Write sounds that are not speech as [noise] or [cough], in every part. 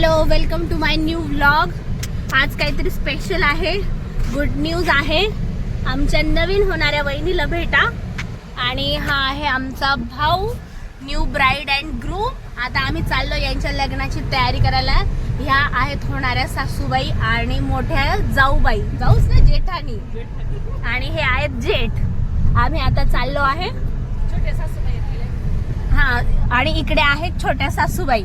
Hello welcome to my new vlog आज काहीतरी special आहे. गुड न्यूज आहे. आमच्या नवीन होणाऱ्या वहिनीला भेटा. आणि हा आहे आमचा भाऊ न्यू ब्राईड अँड ग्रूम आता आम्ही चाललो यांच्या लग्नाची तयारी करायला. ह्या आहेत होणाऱ्या सासूबाई आणि मोठ्या जाऊबाई. जाऊच ना जेठानी? आणि हे आहेत जेठ. आम्ही आता चाललो आहे. हा आणि इकडे आहेत छोट्या सासूबाई.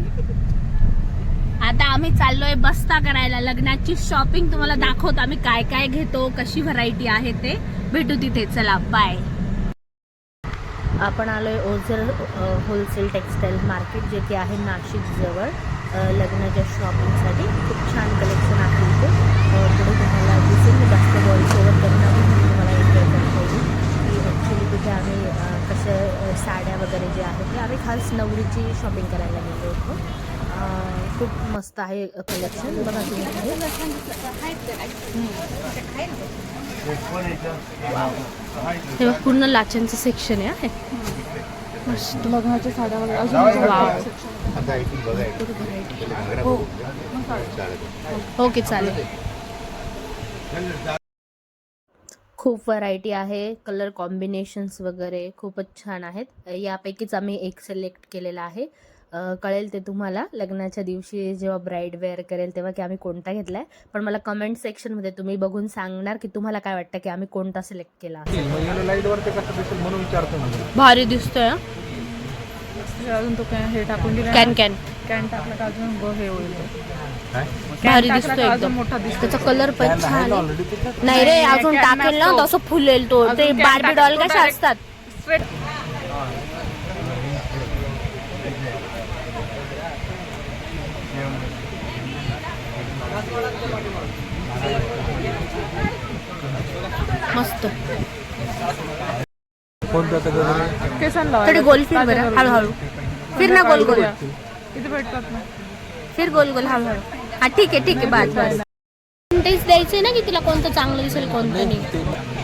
आता आम्ही चाललोय बस्ता करायला. लग्नाची शॉपिंग तुम्हाला दाखवतो आम्ही काय काय घेतो कशी व्हरायटी आहे ते. भेटू तिथे. चला बाय आपण आलो आहे ओझर होलसेल टेक्स्टाईल मार्केट जे की आहे नाशिकजवळ लग्नाच्या शॉपिंगसाठी खूप छान कलेक्शन आहे इथे. पुढे तुम्हाला दिसेल मी जास्त वॉइस ओव्हर तुम्हाला एन्जॉय करता येईल की ॲक्च्युली तिथे आम्ही कसं साड्या वगैरे जे आहेत ते आम्ही खास नवरीची शॉपिंग करायला गेलो होतो. खूप मस्त आहे कलेक्शन बघा तुम्ही हे पूर्ण लाचांचं सेक्शन आहे. मस्त. लग्नाच्या साड्या वगैरे अजून वाव. हो. ओके चालेल. खूप व्हरायटी आहे. कलर कॉम्बिनेशन्स वगैरे खूपच छान आहेत. यापैकीच आम्ही एक सिलेक्ट केलेला आहे. कळेल ते तुम्हाला. लग्नाच्या दिवशी जेव्हा ब्राईड वेअर करेल तेव्हा की आम्ही कोणता घेतलाय. पण मला कमेंट सेक्शनमध्ये तुम्ही बघून सांगणार की तुम्हाला काय वाटतं की आम्ही कोणता सिलेक्ट केला. लाइट वर ते कसं दिसेल म्हणून विचारतो भारी दिसतोय अजून तो काय हे टाकून दिला कॅन कॅन कॅन टाकला का अजून? ग- हे होईल. तो. भारी दिसतोय का अजून एकदम. मोठा दिसतो त्याचा कलर पण छान आहे. नाही रे अजून टाकेल ना. तसं फुलेल तो. ते बार्बी डॉल कशा. असतात? स्ट्रेट मस्त. थोडी गोल फिर बरं हळूहळू. फिर ना गोल गोल. इथे भेटतात ना. फिर गोल गोल हळूहळू. हा ठीक आहे ठीक आहे बस बस टेस्ट द्यायचे ना की तिला कोणतं चांगलं दिसेल कोणतं नाही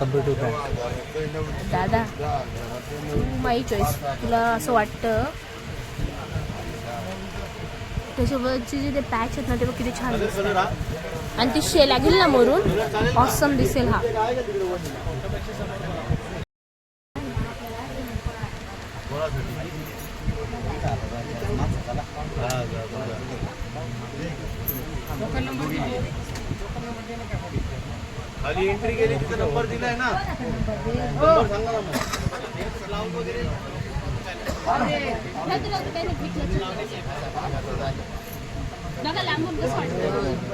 कम्प्युटर बँक दादा तू माई चॉईस तुला असं वाटतं? त्याच्यावरचे जे ते पॅच आहेत ना ते बघ किती छान दिसतात. आणि ती शे लागेल ना मरून? ऑसम दिसेल हा. खाली एंट्री केली तिथे नंबर दिलाय ना? बघा लांबून कसं वाटतं.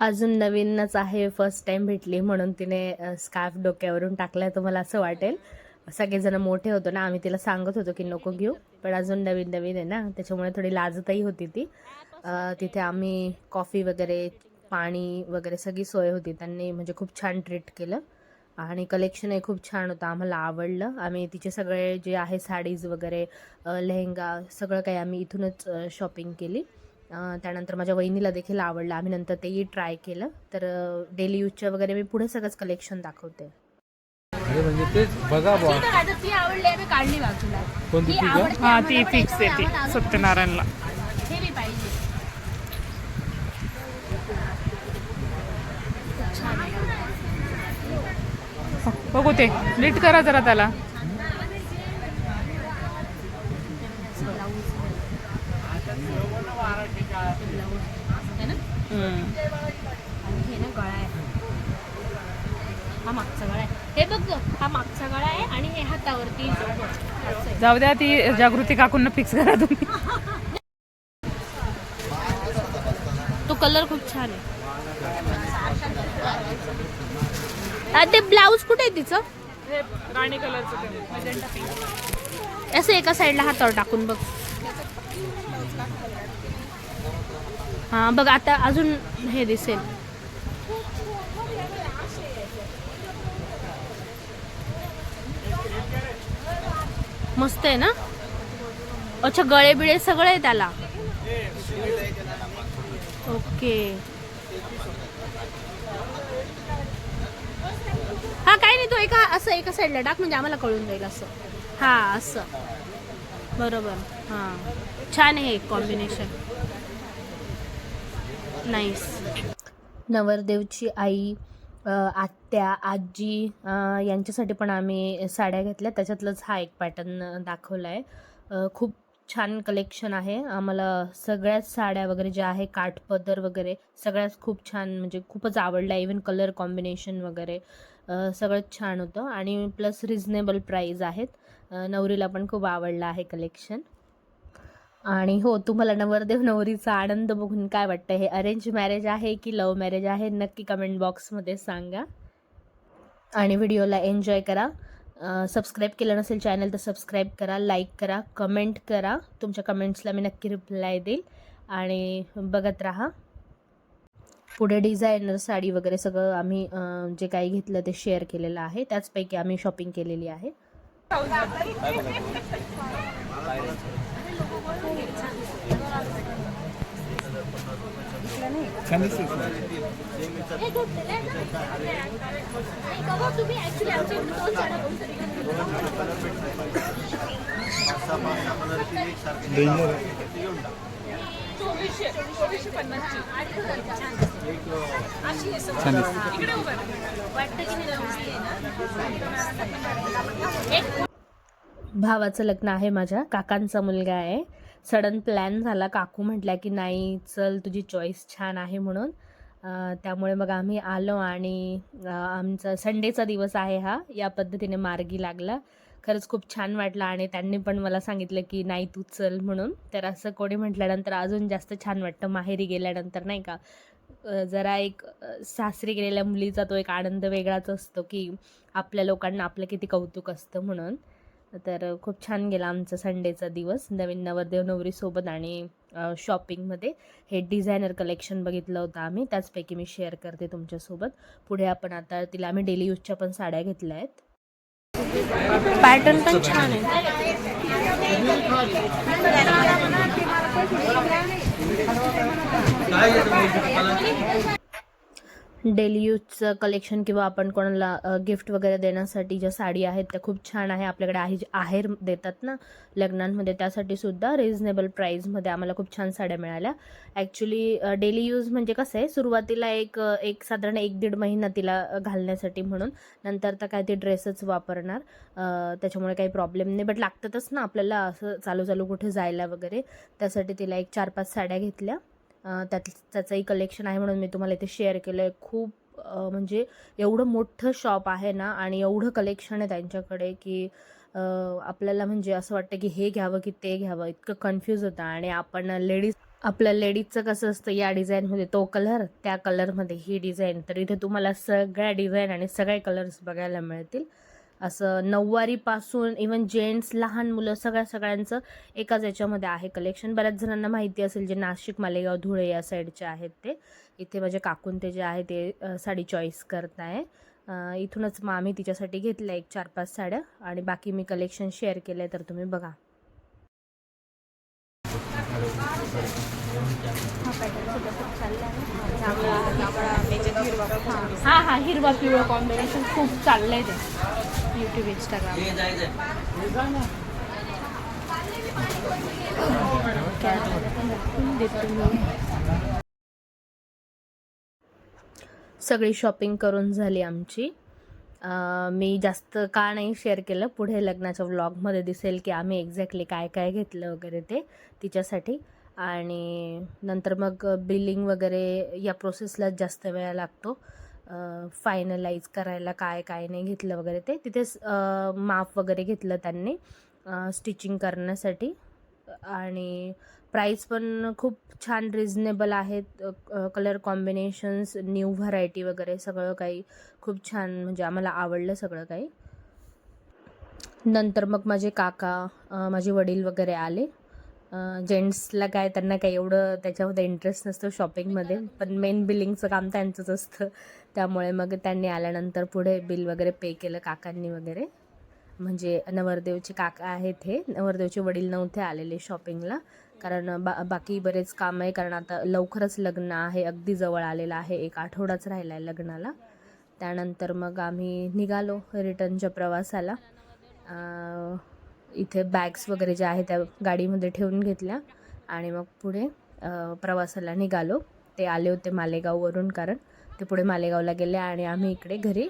अजून नवीनच आहे फर्स्ट टाइम भेटली म्हणून तिने स्कार्फ डोक्यावरून टाकलाय तुम्हाला असं वाटेल. सगळेजण मोठे होतो ना आम्ही तिला सांगत होतो की नको घेऊ. पण अजून नवीन नवीन आहे ना त्याच्यामुळे थोडी लाजतही होती ती. तिथे आम्ही कॉफी वगैरे पाणी वगैरे सगळी सोय होती. त्यांनी म्हणजे खूप छान ट्रीट केलं. आणि कलेक्शनही खूप छान होतं. आम्हाला आवडलं. आम्ही तिचे सगळे जे आहे साडीज वगैरे लेहंगा सगळं काही आम्ही इथूनच शॉपिंग केली. त्यानंतर माझ्या वहिनीला देखील आवडलं. आम्ही नंतर तेही ट्राय केलं. तर डेली यूजच्या वगैरे मी पुढे सगळंच कलेक्शन दाखवते. म्हणजे तेच बघा ती आवडली आहे मी काढली बाजूला ती हा फिक्स आहे ती. सत्यनारायणला हे बी पाहिजे बघू ते. नीट करा जरा त्याला. है मागचा गळा आहे हे बघ हा मागचा गळा आहे आणि हे हातावरती. जाऊ द्या ती जागृती काकूंना फिक्स करा तुम्ही. तो कलर खूप छान आहे. आ, ते ब्लाऊज कुठे आहे तिचं? हे राणी कलरचं असं एका साईडला हातावर टाकून बघ. हा बघ आता अजून हे दिसेल. मस्त आहे ना? अच्छा गळे बिळे सगळे आहे त्याला ओके हा काय नाही तो एका असं एका साईडला टाक म्हणजे आम्हाला कळून जाईल असं. हा असं. बरोबर. हां. छान आहे कॉम्बिनेशन नाईस नवरदेवची आई आत्या आजी यांच्यासाठी पण आम्ही साड्या घेतल्या. त्याच्यातलंच हा एक पॅटर्न दाखवला आहे खूप छान कलेक्शन आहे. आम्हाला सगळ्याच साड्या वगैरे ज्या आहे काठपदर वगैरे सगळ्याच खूप छान म्हणजे खूपच आवडला इवन कलर कॉम्बिनेशन वगैरे. सगळंच छान होतं आणि प्लस रिझनेबल प्राईज आहेत. नवरीला पण खूप आवडलं आहे कलेक्शन. आणि हो तुम्हाला नवरदेव नवरीचा आनंद बघून काय वाटतं? हे अरेंज मॅरेज आहे की लव्ह मॅरेज आहे? नक्की कमेंट बॉक्समध्ये सांगा. आणि व्हिडिओला एन्जॉय करा. सबस्क्राईब केलं नसेल चॅनल तर सबस्क्राईब करा लाईक करा कमेंट करा. तुमच्या कमेंट्सला मी नक्की रिप्लाय देईल. आणि बघत राहा. पुढे डिझायनर साडी वगैरे सगळं आम्ही जे काही घेतलं ते शेअर केलेलं आहे. त्याचपैकी आम्ही शॉपिंग केलेली आहे. [laughs] चोवीसशे चोवीसशे पन्नासची. इकडे उभं भावाचं लग्न आहे माझ्या. काकांचा मुलगा आहे. सडन प्लॅन झाला. काकू म्हटल्या की नाही चल तुझी चॉईस छान आहे म्हणून. अं, त्यामुळे मग आम्ही आलो आणि अं, आमचा संडेचा दिवस आहे हा. या पद्धतीने मार्गी लागला. खरंच खूप छान वाटलं आणि त्यांनी पण मला सांगितलं की नाही तू चल म्हणून. तर असं कोणी म्हटल्यानंतर अजून जास्त छान वाटतं माहेरी गेल्यानंतर नाही का? जरा एक सासरी गेलेल्या मुलीचा तो एक आनंद वेगळाच असतो की आपल्या लोकांना आपलं किती कौतुक असतं म्हणून. तर खूप छान गेला आमचा संडेचा दिवस नवीन नवरदेव नवरीसोबत आणि शॉपिंगमध्ये. हे डिझायनर कलेक्शन बघितलं होतं आम्ही त्याचपैकी मी शेअर करते तुमच्यासोबत. पुढे आपण आता तिला आम्ही डेली यूजच्या पण साड्या घेतल्या आहेत. पॅटर्न पण छान आहे. डेली यूजचं कलेक्शन किंवा आपण कोणाला गिफ्ट वगैरे देण्यासाठी ज्या साडी आहेत त्या खूप छान आहे. आपल्याकडे आहे आहेर देतात ना लग्नांमध्ये. त्यासाठी सुद्धा रिझनेबल प्राईजमध्ये आम्हाला खूप छान साड्या मिळाल्या. ॲक्च्युली डेली यूज म्हणजे कसं आहे सुरुवातीला एक एक साधारण एक दीड महिना तिला घालण्यासाठी म्हणून. नंतर तर काय ते ड्रेसच वापरणार त्याच्यामुळे काही प्रॉब्लेम नाही. बट लागतातच ना आपल्याला असं चालू चालू कुठे जायला वगैरे. त्यासाठी तिला एक चार पाच साड्या घेतल्या. त्यात त्याचंही कलेक्शन आहे म्हणून मी तुम्हाला इथे शेअर केलं आहे खूप म्हणजे एवढं मोठं शॉप आहे ना आणि एवढं कलेक्शन आहे त्यांच्याकडे की आपल्याला म्हणजे असं वाटतं की हे घ्यावं की ते घ्यावं. इतकं कन्फ्यूज होतं. आणि आपण लेडीज आपल्या लेडीजचं कसं असतं या डिझाईनमध्ये तो कलर त्या कलरमध्ये ही डिझाईन तर इथे तुम्हाला सगळ्या डिझाईन आणि सगळे कलर्स बघायला मिळतील. असं नऊवारीपासून इवन जेंट्स लहान मुलं सगळ्या सगळ्यांचं एकाच याच्यामध्ये आहे कलेक्शन बऱ्याच जणांना माहिती असेल जे नाशिक मालेगाव धुळे या साईडचे आहेत ते. इथे माझे काकून ते जे आहे ते साडी चॉईस करत आहे. इथूनच मग आम्ही तिच्यासाठी घेतल्या एक चार पाच साड्या आणि बाकी मी कलेक्शन शेअर केलं आहे तर तुम्ही बघा. हा हा हिरवा पिवळं कॉम्बिनेशन खूप चाललंय ते. युट्यूब इंस्टाग्राम सगळी शॉपिंग करून झाली आमची. मी जास्त का नाही शेअर केलं पुढे लग्नाच्या व्लॉगमध्ये दिसेल की आम्ही एक्झॅक्टली काय काय घेतलं वगैरे ते तिच्यासाठी. आणि नंतर मग बिलिंग वगैरे या प्रोसेसला जास्त वेळ लागतो. फायनलाइज करायला काय काय नाही घेतलं वगैरे ते. तिथेच माप वगैरे घेतलं त्यांनी स्टिचिंग करण्यासाठी. आणि प्राईस पण खूप छान रिझनेबल आहेत. कलर कॉम्बिनेशन्स न्यू व्हरायटी वगैरे सगळं काही खूप छान म्हणजे आम्हाला आवडलं सगळं काही. नंतर मग माझे काका माझे वडील वगैरे आले. जेंट्सला काय त्यांना काही एवढं त्याच्यामध्ये इंटरेस्ट नसतो शॉपिंगमध्ये पण मेन बिलिंगचं काम त्यांचंच असतं. त्यामुळे मग त्यांनी आल्यानंतर पुढे बिल वगैरे पे केलं काकांनी वगैरे. म्हणजे नवरदेवचे काका आहेत हे. नवरदेवचे वडील नव्हते आलेले शॉपिंगला कारण बा बाकी बरेच काम आहे. कारण आता लवकरच लग्न आहे. अगदी जवळ आलेलं आहे. एक आठवडाच राहिला आहे लग्नाला. त्यानंतर मग आम्ही निघालो रिटर्नच्या प्रवासाला. इथे बॅग्स वगैरे ज्या आहेत त्या गाडीमध्ये ठेवून घेतल्या. आणि मग पुढे प्रवासाला निघालो. ते आले होते मालेगाववरून कारण ते पुढे मालेगावला गेले आणि आम्ही इकडे घरी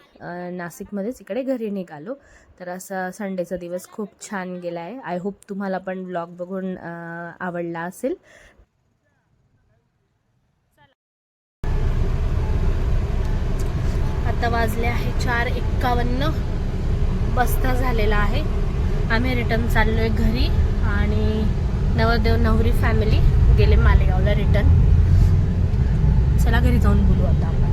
नाशिकमध्येच इकडे घरी निघालो. तर असा संडेचा दिवस खूप छान गेला आहे. आय होप तुम्हाला पण ब्लॉग बघून आवडला असेल. आता वाजले आहे चार एक्कावन्न. बस्ता झालेला आहे. आम्ही रिटर्न चाललो आहे घरी आणि नवरदेव नवरी फॅमिली गेले मालेगावला रिटर्न चला घरी जाऊन बोलू आता आपण.